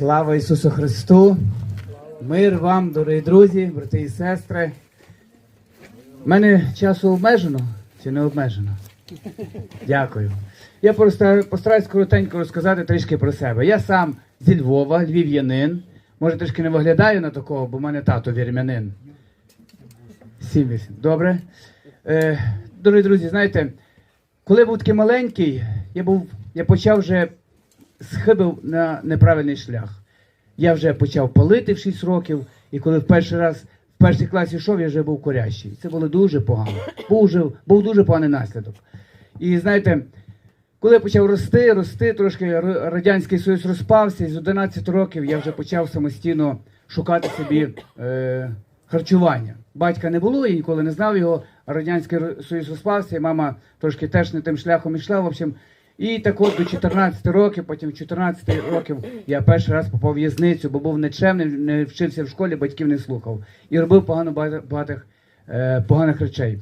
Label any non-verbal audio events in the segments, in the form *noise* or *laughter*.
Слава Ісусу Христу! Мир вам, дорогі друзі, брати і сестри. У мене часу обмежено чи не обмежено? Дякую. Я постараюсь коротенько розказати трішки про себе. Я сам зі Львова, львів'янин. Може, трішки не виглядаю на такого, бо в мене тато вірмянин. Сім вісім. Добре. Е, дорогі друзі, знаєте, коли був такий маленький, я був, я почав вже схибив на неправильний шлях. Я вже почав палити в 6 років, і коли в перший раз в перший класі йшов, я вже був курящий. Це було дуже погано. Був, був дуже поганий наслідок. І знаєте, коли я почав рости, рости, трошки Радянський Союз розпався, і з 11 років я вже почав самостійно шукати собі е, харчування. Батька не було, я ніколи не знав його. Радянський Союз розпався, і мама трошки теж не тим шляхом йшла. В общем, і так от до 14 років, потім в 14 років я перший раз попав в в'язницю, бо був нечемним, не вчився в школі, батьків не слухав. І робив погано багатих е, поганих речей.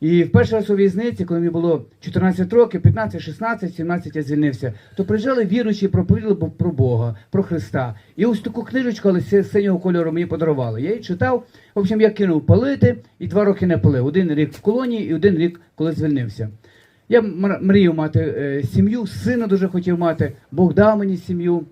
І в перший раз у в'язниці, коли мені було 14 років, 15, 16, 17 я звільнився, то приїжджали віруючі, проповідали бо- про Бога, про Христа. І ось таку книжечку, але синього кольору мені подарували. Я її читав. В общем, я кинув палити і два роки не палив. Один рік в колонії і один рік, коли звільнився. Я мр- мріяв мати е, сім'ю, сина дуже хотів мати. Бог дав мені сім'ю.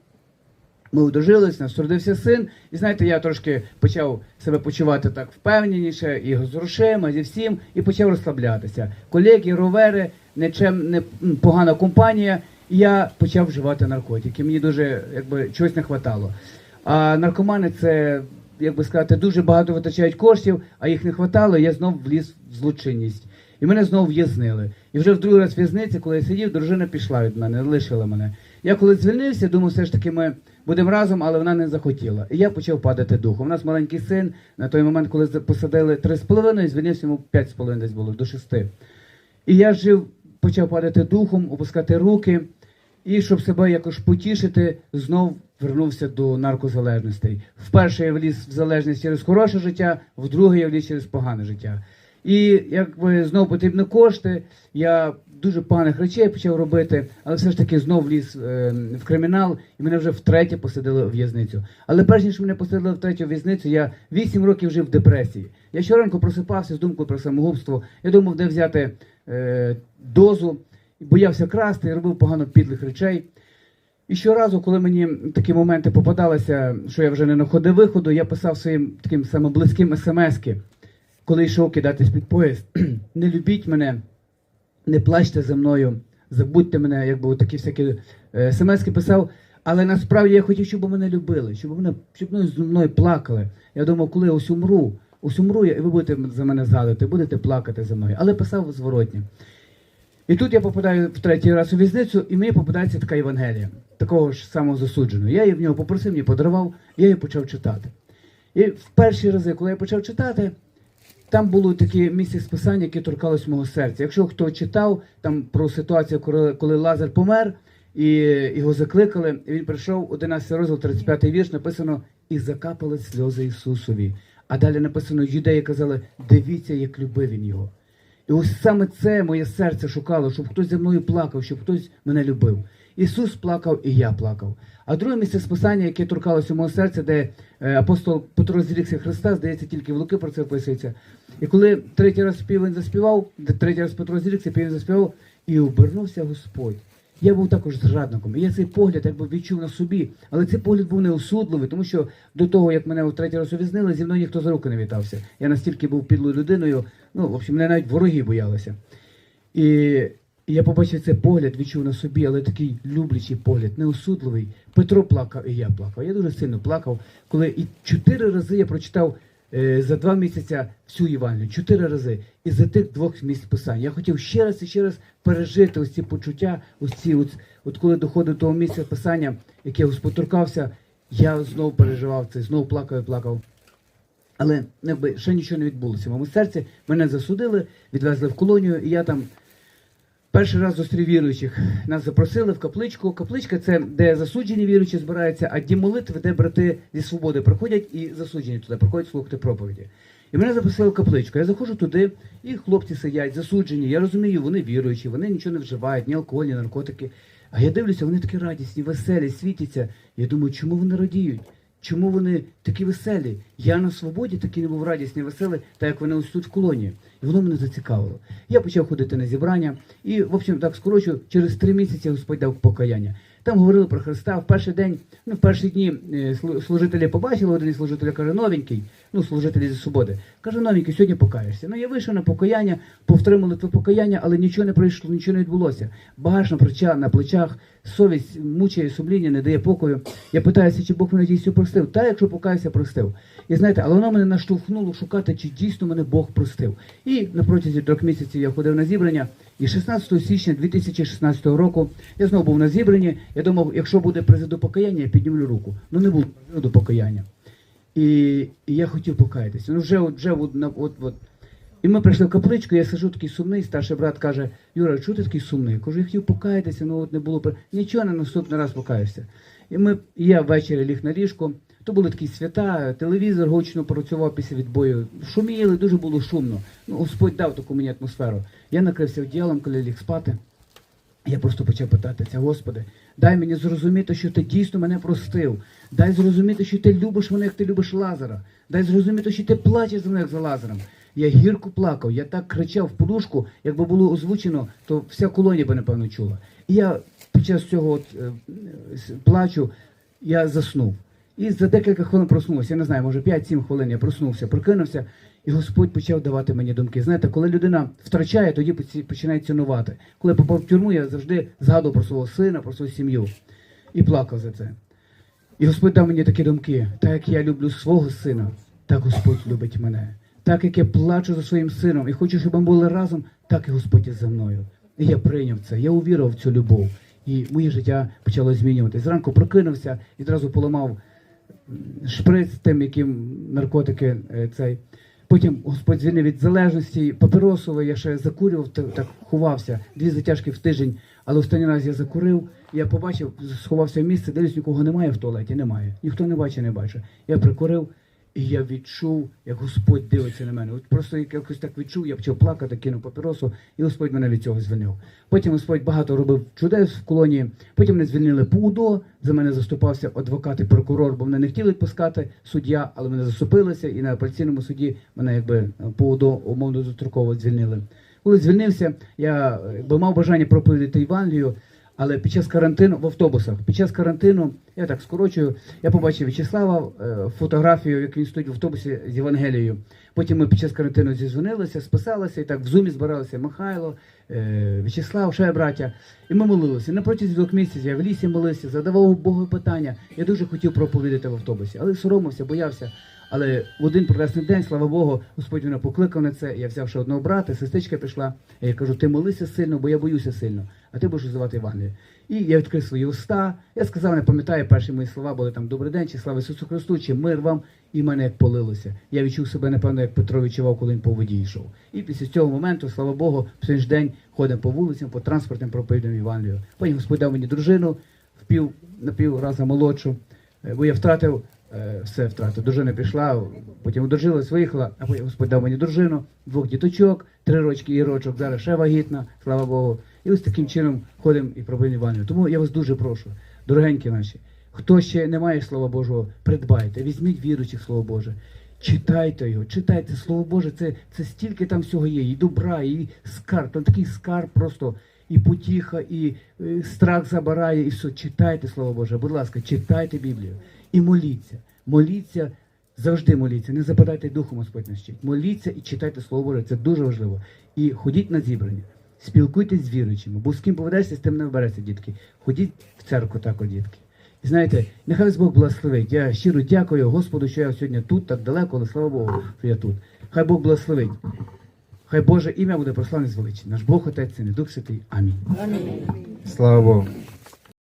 Ми одружились, нас родився син, і знаєте, я трошки почав себе почувати так впевненіше, і з грошима, зі всім, і почав розслаблятися. Колеги, ровери, нічим не погана компанія, і я почав вживати наркотики. Мені дуже якби чогось не хватало. А наркомани це, як би сказати, дуже багато витрачають коштів, а їх не хватало, і я знов вліз в злочинність. І мене знову в'язнили. І вже в другий раз в'язниці, коли я сидів, дружина пішла від мене, лишила мене. Я коли звільнився, думав, все ж таки ми будемо разом, але вона не захотіла. І я почав падати духом. У нас маленький син на той момент, коли посадили три з половиною, звільнився йому п'ять з половиною десь було, до шести. І я жив, почав падати духом, опускати руки. І щоб себе якось потішити, знов вернувся до наркозалежностей. Вперше я вліз в залежність через хороше життя, вдруге я вліз через погане життя. І якби знов потрібні кошти, я дуже поганих речей почав робити, але все ж таки знов вліз е, в кримінал, і мене вже втретє посадили в в'язницю. Але перш ніж мене посадили втретє в в'язницю, я вісім років жив в депресії. Я щоранку просипався з думкою про самогубство. Я думав, де взяти е, дозу, боявся красти, робив погано підлих речей. І щоразу, коли мені такі моменти попадалися, що я вже не знаходив виходу, я писав своїм таким самим близьким смски, коли йшов кидатись під поїзд. *clears throat* Не любіть мене, не плачте за мною, забудьте мене, якби такі всякі е, смски писав. Але насправді я хотів, щоб мене любили, щоб мене щоб мною зі мною плакали. Я думав, коли ось умру, ось умру я, і ви будете за мене згадувати, будете плакати за мною. Але писав зворотні. І тут я попадаю в третій раз у в'язницю, і мені попадається така Євангелія, такого ж самого засудженого. Я її в нього попросив, мені подарував, я її почав читати. І в перші рази, коли я почав читати, там було такі місце списання, які торкались мого серця. Якщо хто читав там про ситуацію, коли, коли Лазар помер, і його закликали, і він прийшов 11 розділ, 35 вірш, написано і закапали сльози Ісусові. А далі написано, юдеї казали, дивіться, як любив він його. І ось саме це моє серце шукало, щоб хтось зі мною плакав, щоб хтось мене любив. Ісус плакав, і я плакав. А друге місце списання, яке торкалося мого серця, де е, апостол Петро зрікся Христа, здається, тільки в Луки про це описується. І коли третій раз півень заспівав, третій раз Петро зрікся, півень заспівав, і обернувся Господь. Я був також зрадником, і я цей погляд якби відчув на собі. Але цей погляд був неосудливий, тому що до того, як мене у третій раз увізнили, зі мною ніхто за руки не вітався. Я настільки був підлою людиною, ну, в общем, мене навіть вороги боялися. І, я побачив цей погляд, відчув на собі, але такий люблячий погляд, неосудливий. Петро плакав, і я плакав. Я дуже сильно плакав, коли і чотири рази я прочитав за два місяці всю Євангелію. Чотири рази. І за тих двох місць писань. Я хотів ще раз і ще раз пережити ось ці почуття, ось ці, от, от коли доходив до того місця писання, яке спотуркався, я знову переживав це, знову плакав і плакав. Але якби ще нічого не відбулося. В моєму серці мене засудили, відвезли в колонію, і я там перший раз зустрів віруючих. Нас запросили в капличку. Капличка це де засуджені віруючі збираються, а дім молитви, де брати зі свободи приходять і засуджені туди приходять слухати проповіді. І мене запросили в капличку. Я заходжу туди, і хлопці сидять, засуджені. Я розумію, вони віруючі, вони нічого не вживають, ні алкоголь, ні наркотики. А я дивлюся, вони такі радісні, веселі, світяться. Я думаю, чому вони радіють? Чому вони такі веселі? Я на свободі такий не був радісний, веселий, так як вони ось тут в колонії. І воно мене зацікавило. Я почав ходити на зібрання, і, в общем, так скорочу, через три місяці Господь дав покаяння. Там говорили про Христа. В перший день, ну в перші дні е, служителі побачили, один із каже, новенький, ну служителі зі свободи. Каже, новенький, сьогодні покаєшся. Ну я вийшов на покаяння, повторив молитву покаяння, але нічого не пройшло, нічого не відбулося. Багаж на плечах, на плечах, совість мучає сумління, не дає покою. Я питаюся, чи Бог мене дійсно простив. Та, якщо покаюся, простив. І знаєте, але воно мене наштовхнуло шукати, чи дійсно мене Бог простив. І на протязі трьох місяців я ходив на зібрання. І 16 січня 2016 року я знову був на зібранні. Я думав, якщо буде призив до покаяння, я піднімлю руку. Ну не було призиву до покаяння. І, і я хотів покаятися. Ну вже от, вже от, от, от. І ми прийшли в капличку, я сижу такий сумний, старший брат каже, Юра, чого ти такий сумний? Я кажу, я хотів покаятися, ну от не було нічого на наступний раз покаєшся. І ми, і я ввечері ліг на ліжко. То були такі свята, телевізор гучно працював після відбою. Шуміли, дуже було шумно. Ну, Господь дав таку мені атмосферу. Я накрився одіялом, коли ліг спати. Я просто почав питатися, Господи, дай мені зрозуміти, що ти дійсно мене простив. Дай зрозуміти, що ти любиш мене, як ти любиш Лазара. Дай зрозуміти, що ти плачеш за мене, як за Лазаром. Я гірко плакав, я так кричав в подушку, якби було озвучено, то вся колонія би, напевно, чула. І я під час цього от, е, плачу, я заснув. І за декілька хвилин проснувся. Я не знаю, може 5-7 хвилин я проснувся, прокинувся, і Господь почав давати мені думки. Знаєте, коли людина втрачає, тоді починає цінувати. Коли я попав в тюрму, я завжди згадував про свого сина, про свою сім'ю і плакав за це. І Господь дав мені такі думки, так як я люблю свого сина, так Господь любить мене. Так як я плачу за своїм сином і хочу, щоб ми були разом, так і Господь є за мною. І я прийняв це, я увірував в цю любов. І моє життя почало змінюватися. Зранку прокинувся і одразу поламав шприц тим, яким наркотики е, цей. Потім Господь звільнив від залежності папіросової, я ще закурював, та- так ховався, дві затяжки в тиждень, але останній раз я закурив, я побачив, сховався в місце, дивлюсь, нікого немає в туалеті, немає. Ніхто не бачить, не бачить. Я прикурив, і я відчув, як Господь дивиться на мене. От просто як якось так відчув, я почав плакати, кинув папіросу, і Господь мене від цього звільнив. Потім Господь багато робив чудес в колонії. Потім мене звільнили по УДО. За мене заступався адвокат і прокурор, бо мене не хотіли відпускати суддя, але мене заступилися, і на апеляційному суді мене якби по УДО умовно достроково звільнили. Коли звільнився, я е, якби мав бажання проповідати Євангелію, але під час карантину в автобусах, під час карантину, я так скорочую, я побачив В'ячеслава е, фотографію, як він стоїть в автобусі з Євангелією. Потім ми під час карантину зізвонилися, списалися і так в зумі збиралися Михайло, е, В'ячеслав, ще браття. І ми молилися. На протязі двох місяців я в лісі молився, задавав Богу питання. Я дуже хотів проповідати в автобусі, але соромився, боявся. Але в один прекрасний день, слава Богу, Господь мене покликав на це. Я взяв ще одного брата, сестричка пішла. Я кажу, ти молися сильно, бо я боюся сильно, а ти будеш розвивати Євангеліє. І я відкрив свої уста. Я сказав, не пам'ятаю, перші мої слова були там Добрий день, чи слава Ісусу Христу, чи мир вам, і мене як полилося. Я відчув себе, напевно, як Петро відчував, коли він по воді йшов. І після цього моменту, слава Богу, в цей ж день ходимо по вулицям, по транспортним проповідам Євангелію. Потім Господь дав мені дружину, в пів, на пів раза молодшу, е, бо я втратив все втратив. Дружина пішла, потім одружилась, виїхала, а потім Господь дав мені дружину, двох діточок, три рочки і рочок, зараз ще вагітна, слава Богу. І ось таким чином ходимо і пробуємо Івангелію. Тому я вас дуже прошу, дорогенькі наші, хто ще не має Слова Божого, придбайте, візьміть віруючих Слово Боже. Читайте його, читайте Слово Боже, це, це стільки там всього є, і добра, і скарб, там такий скарб просто, і потіха, і е, страх забирає, і все. Читайте Слово Боже, будь ласка, читайте Біблію і моліться. Моліться, завжди моліться, не западайте духом, Господь нас вчить. Моліться і читайте Слово Боже, це дуже важливо. І ходіть на зібрання, спілкуйтесь з віруючими, бо з ким поведешся, з тим не вбереться, дітки. Ходіть в церкву також, дітки. І знаєте, нехай вас Бог благословить. Я щиро дякую Господу, що я сьогодні тут, так далеко, але слава Богу, що я тут. Хай Бог благословить. Хай Боже ім'я буде прославлене звеличене. Наш Бог Отець, і Дух Святий. Амінь. Слава Богу.